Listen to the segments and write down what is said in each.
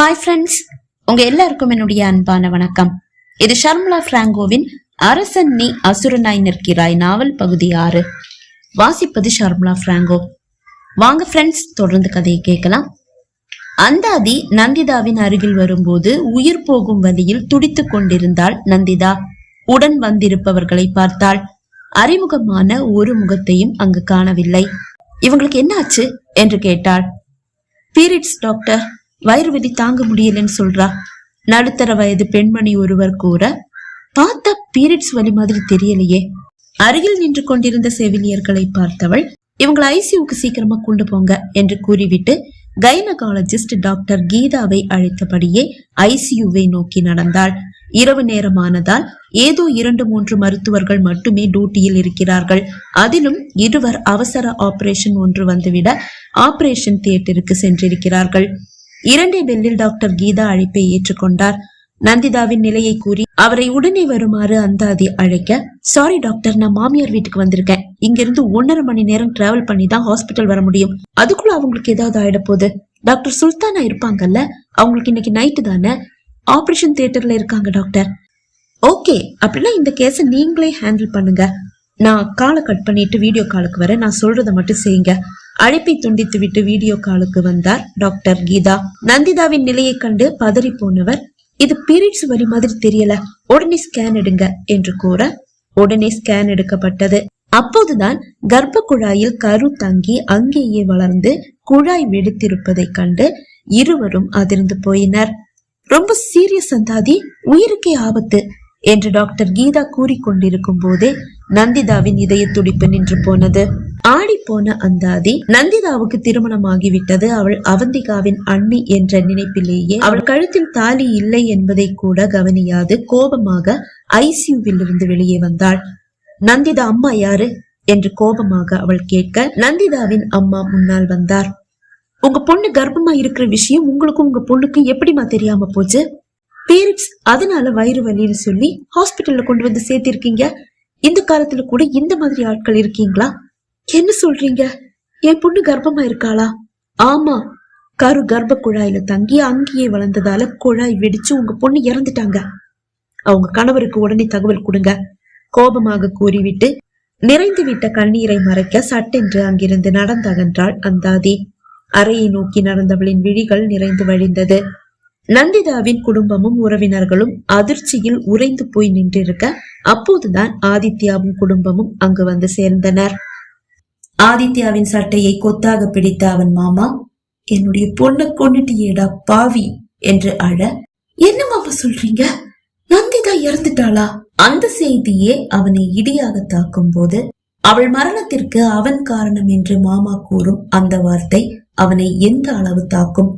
Hi friends உங்க எல்லாருக்கும் என்னுடைய அன்பான வணக்கம். இது ஷர்மலா பிராங்கோவின் அரசன் நீ அசுரனாய் நிற்கிறாய் நாவல் பகுதி ஆறு. வாசிப்பது ஷர்மலா பிராங்கோ. வாங்க ஃப்ரெண்ட்ஸ் தொடர்ந்து கதையை கேட்கலாம். அந்தாதி நந்திதாவின் அருகில் வரும்போது உயிர் போகும் வழியில் துடித்துக் கொண்டிருந்தாள் நந்திதா. உடன் வந்திருப்பவர்களை பார்த்தாள். அறிமுகமான ஒரு முகத்தையும் அங்கு காணவில்லை. இவங்களுக்கு என்ன ஆச்சு என்று கேட்டாள். பீரியட்ஸ் டாக்டர் வயிறு வலி தாங்க முடியலன்னு சொல்றா. நடுத்தர வயது பெண்மணி ஒருவர் கூற பார்த்தா பீரியட்ஸ் வலி மாதிரி தெரியலையே. அருகில் நின்று கொண்டிருந்த செவிலியர்களை பார்த்தவள் இவங்களை ஐசியூக்கு சீக்கிரமா கொண்டு போங்க என்று கூறிவிட்டு கைனகாலஜிஸ்ட் டாக்டர் கீதாவை அழைத்தபடியே ஐசியூவை நோக்கி நடந்தாள். இரவு நேரமானதால் ஏதோ இரண்டு மூன்று மருத்துவர்கள் மட்டுமே டியூட்டியில் இருக்கிறார்கள். அதிலும் இருவர் அவசர ஆபரேஷன் ஒன்று வந்துவிட ஆபரேஷன் தியேட்டருக்கு சென்றிருக்கிறார்கள். இரண்டே பெல்லில் டாக்டர் கீதா அழைப்பை ஏற்றுக்கொண்டார். நந்திதாவின் நிலையை கூறி அவரை உடனே வருமாறு அந்தாதி அழைக்க சாரி டாக்டர் நான் மாமியார் வீட்டுக்கு வந்திருக்கேன். இங்கிருந்து ஒன்னரை மணி நேரம் டிராவல் பண்ணி தான் ஹாஸ்பிட்டல் வர முடியும். அதுக்குள்ள அவங்களுக்கு ஏதாவது ஆயிட போகுது டாக்டர் சுல்தானா இருப்பாங்கல்ல அவங்களுக்கு இன்னைக்கு நைட்டு தானே? ஆபரேஷன் தியேட்டர்ல இருக்காங்க டாக்டர் ஓகே அப்படின்னா இந்த கேஸை நீங்களே ஹேண்டில் பண்ணுங்க. நான் காலை கட் பண்ணிட்டு வீடியோ காலுக்கு வரேன். நான் சொல்றதை மட்டும் செய்யுங்க. அழைப்பை துண்டித்து விட்டு வீடியோ காலுக்கு வந்தார் டாக்டர் கீதா. நந்திதாவின் நிலையை கண்டு பதறி போனவர் இது பீரியட்ஸ் வரி மாதிரி தெரியல. உடனே ஸ்கேன் எடுங்க என்று கூற உடனே ஸ்கேன் எடுக்கப்பட்டது. அப்போதுதான் கர்ப்ப குழாயில் கரு தங்கி அங்கேயே வளர்ந்து குழாய் வெடித்திருப்பதை கண்டு இருவரும் அதிர்ந்து போயினர். ரொம்ப சீரியஸ் சந்தாதி. உயிருக்கே ஆபத்து. என்று டாக்டர் கீதா கூறிக்கொண்டிருக்கும் போதே நந்திதாவின் இதய துடிப்பு நின்று போனது. ஆடி போன அந்தாதி நந்திதாவுக்கு திருமணமாகிவிட்டது. அவள் அவந்திகாவின் அண்ணி என்ற நினைப்பிலேயே அவள் கழுத்தில் தாலி இல்லை என்பதை கூட கவனியாது. கோபமாக ஐசியூவில் இருந்து வெளியே வந்தாள். நந்திதா அம்மா யாரு? என்று கோபமாக அவள் கேட்க நந்திதாவின் அம்மா முன்னால் வந்தார். உங்க பொண்ணு கர்ப்பமா இருக்கிற விஷயம் உங்களுக்கும் உங்க பொண்ணுக்கும் எப்படிமா தெரியாம போச்சு? பீரியட்ஸ் அதனால வயிறு வலின்னு சொல்லி ஹாஸ்பிட்டல்ல கொண்டு வந்து சேர்த்திருக்கீங்க. இந்த காலத்துல கூட இந்த மாதிரி ஆட்கள் இருக்கீங்களா? என்ன சொல்றீங்க? என் பொண்ணு கர்ப்பமா இருக்காளா? ஆமா. கரு கர்ப்ப குழாயில தங்கி அங்கேயே வளர்ந்ததால குழாய் வெடிச்சு உங்க பொண்ணு இறந்துட்டாங்க. அவங்க கணவருக்கு உடனே தகவல் கொடுங்க. கோபமாக கூறிவிட்டு நிறைந்து விட்ட கண்ணீரை மறைக்க சட்டென்று அங்கிருந்து நடந்தகன்றாள் அந்தாதி. அறையை நோக்கி நடந்தவளின் விழிகள் நிறைந்து வழிந்தது. நந்திதாவின் குடும்பமும் உறவினர்களும் அதிர்ச்சியில் உறைந்து போய் நின்றிருக்க அப்போதுதான் ஆதித்யாவும் குடும்பமும் அங்கு வந்து சேர்ந்தனர். ஆதித்யாவின் சட்டையை கொத்தாக பிடித்த அவன் மாமா என்னுடைய பொண்ணை கொண்டுட்டியேடா பாவி என்று அழ என்ன மாமா சொல்றீங்க? நந்திதா இறந்துட்டாளா? அந்த செய்தியே அவனை இடியாக தாக்கும் போது அவள் மரணத்திற்கு அவன் காரணம் என்று மாமா கூறும் அந்த வார்த்தை அவனை எந்த அளவு தாக்கும்?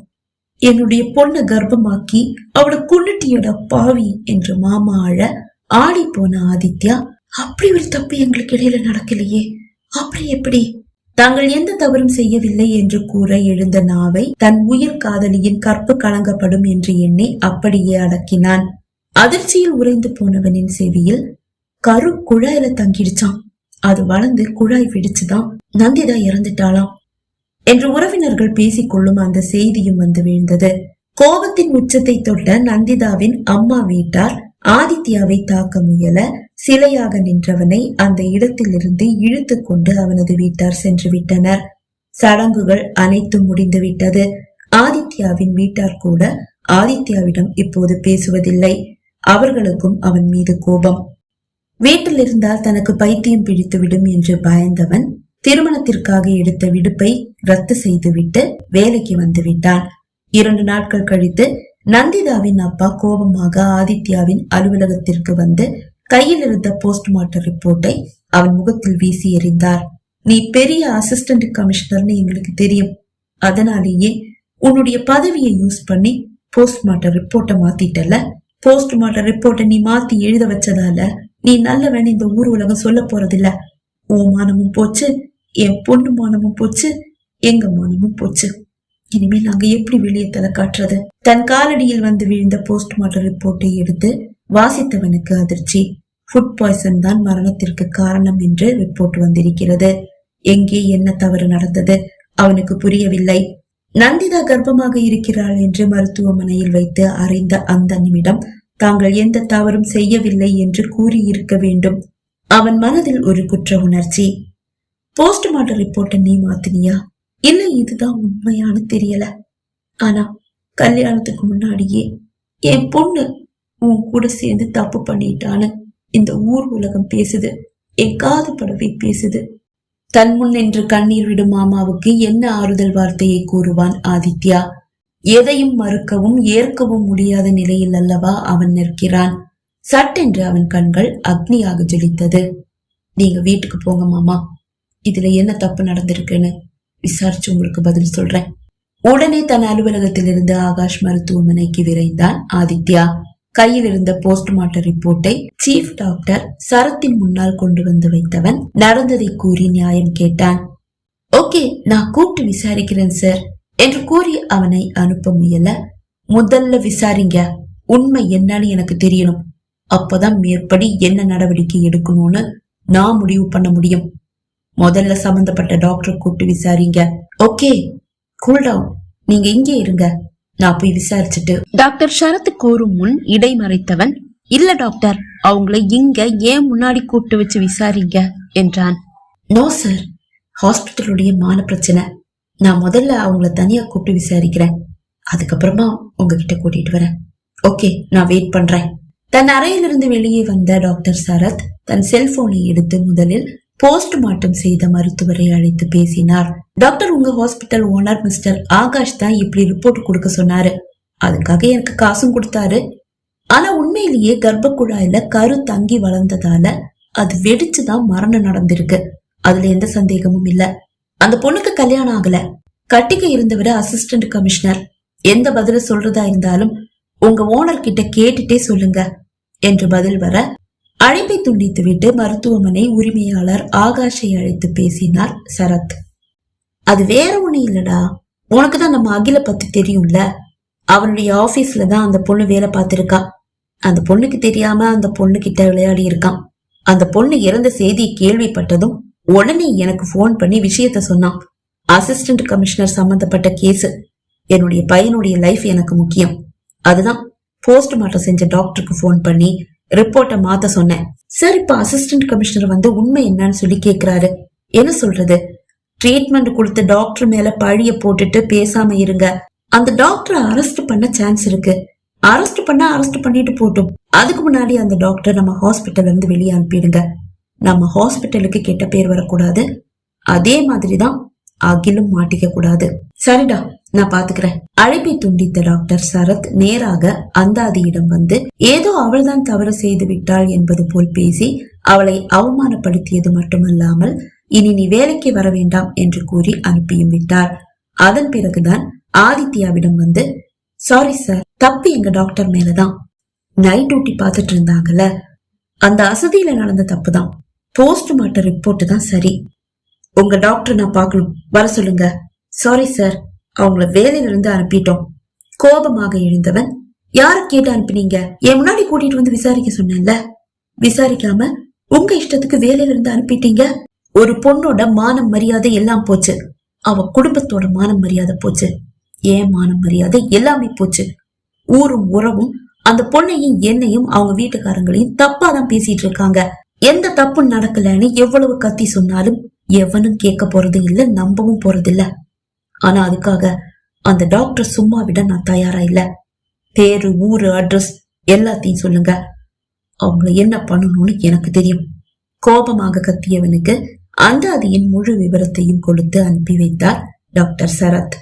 என்னுடைய பொண்ணை கர்ப்பமாக்கி அவளை கொண்டுட்டியோட பாவி என்று மாமா அழ ஆடி போன ஆதித்யா அப்படி ஒரு தப்பு எங்களுக்கு இடையில நடக்கலையே. அப்படி எப்படி? தாங்கள் எந்த தவறும் செய்யவில்லை என்று கூற எழுந்த நாவை தன் உயிர் காதலியின் கற்பு கலங்கப்படும் என்று எண்ணி அப்படியே அடக்கினான். அதிர்ச்சியில் உறைந்து போனவனின் செவியில் கரு குழாயில தங்கிடுச்சான் அது வளர்ந்து குழாய் வெடிச்சுதான் நந்திதா இறந்துட்டாளாம். என்று உறவினர்கள் பேசிக்கொள்ளும் அந்த செய்தியும் வந்து வீழ்ந்தது. கோபத்தின் உச்சத்தை தொட்ட நந்திதாவின் அம்மா வீட்டார் ஆதித்யாவை தாக்க முயல சிலையாக நின்றவனை அந்த இடத்திலிருந்து இழுத்து கொண்டு அவனது வீட்டார் சென்று விட்டனர். சடங்குகள் அனைத்தும் முடிந்துவிட்டது ஆதித்யாவின் வீட்டார் கூட ஆதித்யாவிடம் இப்போது பேசுவதில்லை. அவர்களுக்கும் அவன் மீது கோபம். வீட்டில் இருந்தால் தனக்கு பைத்தியம் பிடித்துவிடும் என்று பயந்தவன் திருமணத்திற்காக எடுத்த விடுப்பை ரத்து செய்துவிட்டு வேலைக்கு வந்து விட்டான் இரண்டு நாட்கள் கழித்து நந்திதாவின் அப்பா கோபமாக ஆதித்யாவின் அலுவலகத்திற்கு வந்து கையில் இருந்த போஸ்ட்மார்ட்டம் ரிப்போர்ட்டை அவன் முகத்தில் வீசி எறிந்தார். நீ பெரிய அசிஸ்டன்ட் கமிஷனர்னு எங்களுக்கு தெரியும். அதனாலேயே உன்னுடைய பதவியை யூஸ் பண்ணி போஸ்ட்மார்ட்டம் ரிப்போர்ட்டை மாத்திட்டல போஸ்ட்மார்ட்டம் ரிப்போர்ட்டை நீ மாத்தி எழுத வச்சதால நீ நல்லவன் இந்த ஊர் உலகம் சொல்ல போறதில்ல. ஓ மானமும் போச்சு. என் பொண்ணு மானமும் போச்சு எங்க மானமும் போச்சு. இனிமேல் நாங்க எப்படி வெளியே தலை காட்டுறது? தன் காலடியில் வந்து விழுந்த போஸ்ட்மார்ட்டம் ரிப்போர்ட்டை எடுத்து வாசித்தவனுக்கு அதிர்ச்சி. ஃபுட் பாய்சன் தான் மரணத்திற்கு காரணம் என்று ரிப்போர்ட் வந்திருக்கிறது. எங்கே என்ன தவறு நடந்தது? அவனுக்கு புரியவில்லை. நந்திதா கர்ப்பமாக இருக்கிறாள் என்று மருத்துவமனையில் வைத்து அறிந்த அந்த நிமிடம் தாங்கள் எந்த தவறும் செய்யவில்லை என்று கூறியிருக்க வேண்டும். அவன் மனதில் ஒரு குற்ற உணர்ச்சி. போஸ்ட்மார்ட்டம் ரிப்போர்ட்டை நீ மாத்தினியா? இல்ல இதுதான் உண்மையானு தெரியல. ஆனா கல்யாணத்துக்கு முன்னாடியே என் பொண்ணு உன் கூட சேர்ந்து தப்பு பண்ணிட்டான்னு இந்த ஊர் உலகம் பேசுது. என் காது படவை பேசுது. தன் முன் நின்று கண்ணீர் விடும் மாமாவுக்கு என்ன ஆறுதல் வார்த்தையை கூறுவான் ஆதித்யா? எதையும் மறுக்கவும் ஏற்கவும் முடியாத நிலையில் அல்லவா அவன் நிற்கிறான்? சட்டென்று அவன் கண்கள் அக்னியாக ஜொலித்தது. நீங்க வீட்டுக்கு போங்க மாமா. இதுல என்ன தப்பு நடந்திருக்குன்னு விசாரிச்சு உங்களுக்கு பதில் சொல்றேன். உடனே தன் அலுவலகத்திலிருந்து ஆகாஷ் மருத்துவமனைக்கு விரைந்தான் ஆதித்யா. கையில் இருந்த போஸ்ட்மார்ட்டம் ரிப்போர்ட்டை சீஃப் டாக்டர் சரத்தின் முன்னால் கொண்டு வந்து வைத்தவன் நடந்ததை கூறி நியாயம் கேட்டான். ஓகே நான் கூப்பிட்டு விசாரிக்கிறேன் சார் என்று கூறி அவனை அனுப்ப முயல முதல்ல விசாரிங்க உண்மை என்னன்னு எனக்கு தெரியணும். அப்பதான் மேற்படி என்ன நடவடிக்கை எடுக்கணும்னு நான் முடிவு பண்ண முடியும். முதல்ல சம்பந்தப்பட்ட டாக்டர் கூப்பிட்டு விசாரிங்க. ஓகே கூல் டவுன் நீங்க இங்கே இருங்க. நான் போய் விசாரிச்சுட்டு டாக்டர் சரத் கூறும் முன் இடைமறைத்தவன் இல்ல டாக்டர் அவங்கள இங்க ஏன் முன்னாடி கூப்பிட்டு வச்சு விசாரிங்க? என்றான். நோ சார் ஹாஸ்பிட்டலுடைய மான பிரச்சனை. நான் முதல்ல அவங்கள தனியா கூப்பிட்டு விசாரிக்கிறேன். அதுக்கப்புறமா உங்ககிட்ட கூட்டிட்டு வரேன். ஓகே நான் வெயிட் பண்றேன். தன் அறையிலிருந்து வெளியே வந்த டாக்டர் சரத் தன் செல்போனை எடுத்து முதலில் போஸ்ட்மார்ட்டம் செய்த மருத்துவரை அழைத்து பேசினார். டாக்டர் உங்க ஹாஸ்பிட்டல் ஓனர் மிஸ்டர் ஆகாஷ் தான் இப்படி ரிப்போர்ட் கொடுக்க சொன்னாரு. அதுக்காக எனக்கு காசும் கொடுத்தாரு. ஆனா உண்மையிலேயே கர்ப்ப குழாயில கரு தங்கி வளர்ந்ததால அது வெடிச்சுதான் மரணம் நடந்திருக்கு. அதுல எந்த சந்தேகமும் இல்ல. அந்த பொண்ணுக்கு கல்யாணம் ஆகல. கட்டிக்க இருந்தவர் அசிஸ்டன்ட் கமிஷனர். எந்த பதில சொல்றதா இருந்தாலும் உங்க ஓனர் கிட்ட கேட்டுட்டே சொல்லுங்க. என்று பதில் வர அழைப்பை துண்டித்துவிட்டு மருத்துவமனை உரிமையாளர் ஆகாஷை அழைத்து பேசினார் சரத். அது வேற ஒண்ணு இல்லடா. உனக்கு தான் நம்ம அகில பத்தி தெரியும்ல. அவனுடைய ஆபீஸ்ல தான் அந்த பொண்ணு வேலை பார்த்திருக்கா. அந்த பொண்ணுக்கு தெரியாம அந்த பொண்ணு கிட்ட விளையாடி இருக்கான். அந்த பொண்ணு இறந்த செய்தி கேள்விப்பட்டதும் உடனே எனக்கு ஃபோன் பண்ணி விஷயத்த சொன்னான். அசிஸ்டன்ட் கமிஷனர் சம்பந்தப்பட்ட கேஸ் என்னுடைய பையனுடைய லைஃப் எனக்கு முக்கியம். அதுதான். போஸ்ட்மார்ட்டம் செஞ்ச டாக்டருக்கு ஃபோன் பண்ணி ரிப்போர்ட்டை மாத்த சொன்னேன். சார் இப்ப அசிஸ்டன்ட் கமிஷனர் வந்து உண்மை என்னன்னு சொல்லி கேக்குறாரு. என்ன சொல்றது? ட்ரீட்மெண்ட் கொடுத்த டாக்டர் மேல பழிய போட்டுட்டு பேசாம இருங்க. அந்த டாக்டரை அரெஸ்ட் பண்ண சான்ஸ் இருக்கு. அரெஸ்ட் பண்ணா அரெஸ்ட் பண்ணிட்டு போட்டும். அதுக்கு முன்னாடி அந்த டாக்டர் நம்ம ஹாஸ்பிட்டல் இருந்து வெளியே அனுப்பிடுங்க. நம்ம ஹாஸ்பிட்டலுக்கு கெட்ட பேர் வரக்கூடாது. அதே மாதிரிதான் அகிலும் மாட்டிக்க கூடாது. சரிடா நான் பாத்துக்கிறேன். அழைப்பை துண்டித்த டாக்டர் சரத் நேராக அந்தாதியிடம் வந்து ஏதோ அவள்தான் தவறு செய்து விட்டாள் என்பது போல் பேசி அவளை அவமானப்படுத்தியது மட்டுமல்லாமல் இனி நீ வேலைக்கு வர வேண்டாம் என்று கூறி அனுப்பியும் விட்டார். அதன் பிறகுதான் ஆதித்யாவிடம் வந்து சாரி சார் தப்பு எங்க டாக்டர் மேலதான். நைட் டியூட்டி பார்த்துட்டு இருந்தாங்கல்ல. அந்த அசதியில நடந்த தப்பு தான் போஸ்ட்மார்ட்டம் ரிப்போர்ட் தான் சரி. உங்க டாக்டர் நான் பார்க்கணும். வர சொல்லுங்க. சாரி சார் அவங்கள வேலையில இருந்து அனுப்பிட்டோம். கோபமாக எழுந்தவன் யார கேட்டு அனுப்பினீங்க? என் முன்னாடி கூட்டிட்டு வந்து விசாரிக்க சொன்னேன்ல. விசாரிக்காம உங்க இஷ்டத்துக்கு வேலையில இருந்து அனுப்பிட்டீங்க. ஒரு பொண்ணோட மானம் மரியாதை எல்லாம் போச்சு. அவ குடும்பத்தோட மானம் மரியாதை போச்சு. ஏன் மானம் மரியாதை எல்லாமே போச்சு. ஊரும் உறவும் அந்த பொண்ணையும் என்னையும் அவங்க வீட்டுக்காரங்களையும் தப்பா தான் பேசிட்டு இருக்காங்க. எந்த தப்பும் நடக்கலன்னு எவ்வளவு கத்தி சொன்னாலும் எவனும் கேட்க போறது இல்ல நம்பவும் போறது இல்ல. ஆனா அதுக்காக அந்த டாக்டர் சும்மா விட நான் தயாரா இல்ல. பேரு ஊரு அட்ரஸ் எல்லாத்தையும் சொல்லுங்க. அவங்கள என்ன பண்ணணும்னு எனக்கு தெரியும். கோபமாக கத்தியவனுக்கு அந்த அதியின் முழு விவரத்தையும் கொடுத்து அனுப்பி வைத்தார் டாக்டர் சரத்.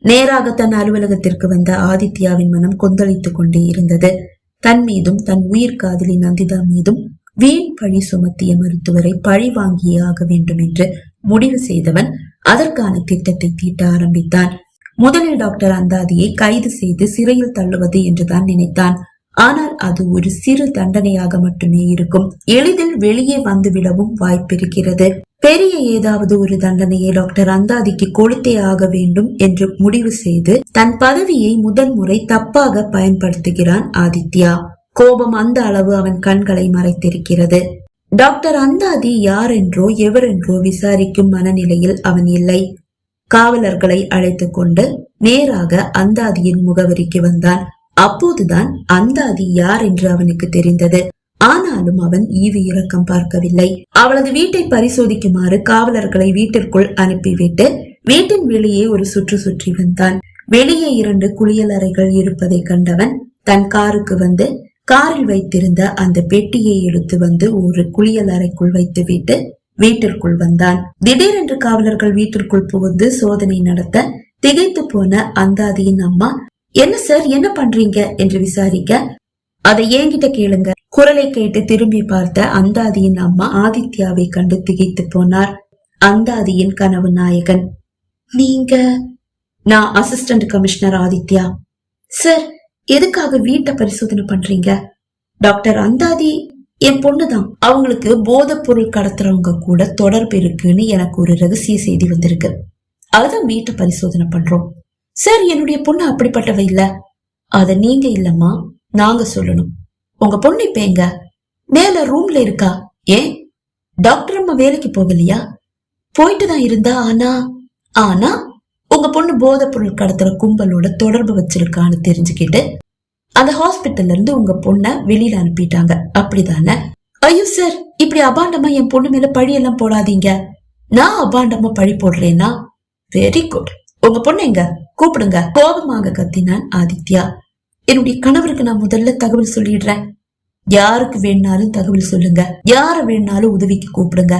நேராக தன் அலுவலகத்திற்கு வந்த ஆதித்யாவின் மனம் கொந்தளித்துக் கொண்டே இருந்தது. தன் மீதும் தன் உயிர் காதலி நந்திதா மீதும் வீண் பழி சுமத்திய மருத்துவரை பழி வாங்கியே ஆக வேண்டும் என்று முடிவு செய்தவன் அதற்கான திட்டத்தை தீட்ட ஆரம்பித்தான். முதலில் டாக்டர் அந்தாதியை கைது செய்து சிறையில் தள்ளுவது என்றுதான் நினைத்தான். ஆனால் அது ஒரு சிறு தண்டனையாக மட்டுமே இருக்கும். எளிதில் வெளியே வந்துவிடவும் வாய்ப்பிருக்கிறது. பெரிய ஏதாவது ஒரு தண்டனையை டாக்டர் அந்தாதிக்கு கொடுத்தே ஆக வேண்டும் என்று முடிவு செய்து தன் பதவியை முதல் முறை தப்பாக பயன்படுத்துகிறான் ஆதித்யா. கோபம் அந்த அளவு அவன் கண்களை மறைத்திருக்கிறது. டாக்டர் அந்தாதி யார் என்றோ எவரென்றோ விசாரிக்கும் மனநிலையில் அவன் இல்லை. காவலர்களை அழைத்து கொண்டு நேராக அந்தாதியின் முகவரிக்கு வந்தான். அப்போதுதான் அந்தாதி யார் என்று அவனுக்கு தெரிந்தது. ஆனாலும் அவன் ஈவு இரக்கம் பார்க்கவில்லை. அவளது வீட்டை பரிசோதிக்குமாறு காவலர்களை வீட்டிற்குள் அனுப்பிவிட்டு வீட்டின் வெளியே ஒரு சுற்று சுற்றி வந்தான். வெளியே இரண்டு குளியலறைகள் இருப்பதை கண்டவன் தன் காருக்கு வந்து காரில் வைத்திருந்த அந்த பெட்டியை எடுத்து வந்து ஒரு குளியல் அறைக்குள் வைத்துவிட்டு வீட்டிற்குள் வந்தான். திடீரென்று காவலர்கள் வீட்டிற்குள் புகுந்து சோதனை நடத்த திகைத்து போன அந்தாதியின் அம்மா என்ன சார் என்ன பண்றீங்க? என்று விசாரிக்க அதை என்கிட்ட கேளுங்க. குரலை கேட்டு திரும்பி பார்த்த அந்தாதியின் அம்மா ஆதித்யாவை கண்டு திகைத்து போனார். அந்தாதியின் கனவு நாயகன் நீங்க நான் அசிஸ்டன்ட் கமிஷனர் ஆதித்யா. சார் எதுக்காக வீட்டை பரிசோதனை பண்றீங்க? டாக்டர் அந்தாதி என் பொண்ணுதான். அவங்களுக்கு போதைப் பொருள் கடத்துறவங்க கூட தொடர்பு இருக்குன்னு எனக்கு ஒரு ரகசிய செய்தி வந்திருக்கு. அதுதான் வீட்டை பரிசோதனை பண்றோம். சார் என்னுடைய பொண்ணு அப்படிப்பட்டவ இல்ல. அத நீங்க இல்லம்மா நாங்க சொல்லணும். உங்க பொண்ணு இப்ப எங்க? மேல ரூம்ல இருக்கா? ஏன்? டாக்டர் அம்மா வேலைக்கு போகலையா? போயிட்டு தான் இருந்தா ஆனா ஆனா உங்க பொண்ணு போதைப் பொருள் கடத்துற கும்பலோட தொடர்பு வச்சிருக்கான்னு தெரிஞ்சுக்கிட்டு அந்த ஹாஸ்பிட்டல்ல இருந்து உங்க பொண்ண வெளியில அனுப்பிட்டாங்க. அப்படிதானே? ஐயோ சார் இப்படி அபாண்டமா என் பொண்ணு மேல பழி எல்லாம் போடாதீங்க. நான் அபாண்டமா பழி போடுறேன்னா? வெரி குட் உங்க பொண்ணு எங்க? கூப்பிடுங்க. கோபமாக கத்தினான் ஆதித்யா. என்னுடைய கணவருக்கு நான் முதல்ல தகவல் சொல்லிடுறேன். யாருக்கு வேணாலும் தகவல் சொல்லுங்க. யார வேணாலும் உதவிக்கு கூப்பிடுங்க.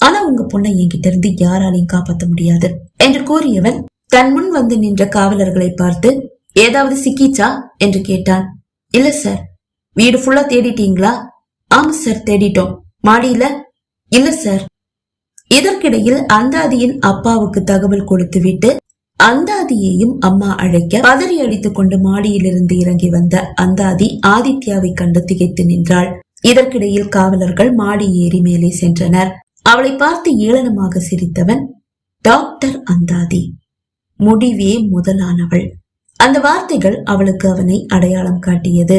ஆனா உங்க பொண்ணை என்கிட்ட இருந்து யாராலையும் காப்பாத்த முடியாது. என்று கூறியவன் தன் முன் வந்து நின்ற காவலர்களை பார்த்து ஏதாவது சிக்கிச்சா? என்று கேட்டான். இல்ல சார் வீடு ஃபுல்லா தேடிட்டீங்களா? ஆமா சார் தேடிட்டோம். மாடியில? இல்ல சார் இதற்கிடையில் அந்தாதியின் அப்பாவுக்கு தகவல் கொடுத்துவிட்டு அந்தாதியையும் அம்மா அழைக்க பதறி அடித்துக் கொண்டு மாடியிலிருந்து இறங்கி வந்த அந்தாதி ஆதித்யாவை கண்டு திகைத்து நின்றாள். இதற்கிடையில் காவலர்கள் மாடி ஏறி மேலே சென்றனர். அவளை பார்த்து ஏளனமாக சிரித்தவன் டாக்டர் அந்தாதி. முடிவே முதலானவள். அந்த வார்த்தைகள் அவளுக்கு அவனை அடையாளம் காட்டியது.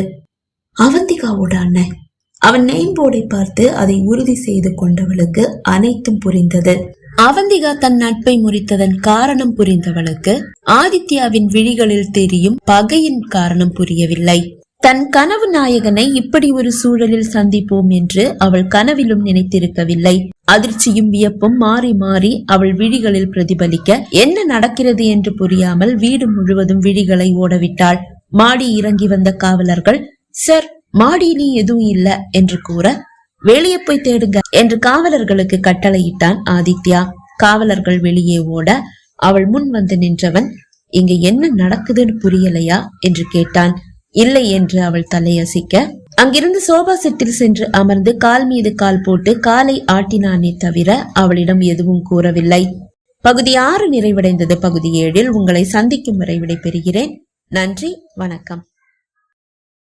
அவந்திகாவோட அண்ணன். அவன் நெயின் போர்டை பார்த்து அதை உறுதி செய்து கொண்டவளுக்கு அனைத்தும் புரிந்தது. அவந்திகா தன் நட்பை முறித்ததன் காரணம் புரிந்தவளுக்கு ஆதித்யாவின் விழிகளில் தெரியும் பகையின் காரணம் புரியவில்லை. தன் கனவு நாயகனை இப்படி ஒரு சூழலில் சந்திப்போம் என்று அவள் கனவிலும் நினைத்திருக்கவில்லை. அதிர்ச்சியும் வியப்பும் மாறி மாறி அவள் விழிகளில் பிரதிபலிக்க என்ன நடக்கிறது? என்று புரியாமல் வீடு முழுவதும் விழிகளை ஓடவிட்டாள். மாடி இறங்கி வந்த காவலர்கள் சார் மாடியிலே எதுவும் இல்ல என்று கூற வெளியே போய் தேடுங்க என்று காவலர்களுக்கு கட்டளையிட்டான் ஆதித்யா. காவலர்கள் வெளியே ஓட அவள் முன் வந்து நின்றவன் இங்க என்ன நடக்குதுன்னு புரியலையா? என்று கேட்டான். இல்லை என்று அவள் தலையசிக்க. அங்கிருந்து சோபா செட்டில் சென்று அமர்ந்து கால் மீது கால் போட்டு காலை ஆட்டினானே தவிர அவளிடம் எதுவும் கூறவில்லை. பகுதி ஆறு நிறைவடைந்தது. பகுதி ஏழில் உங்களை சந்திக்கும் வரை விடைபெறுகிறேன். நன்றி. வணக்கம்.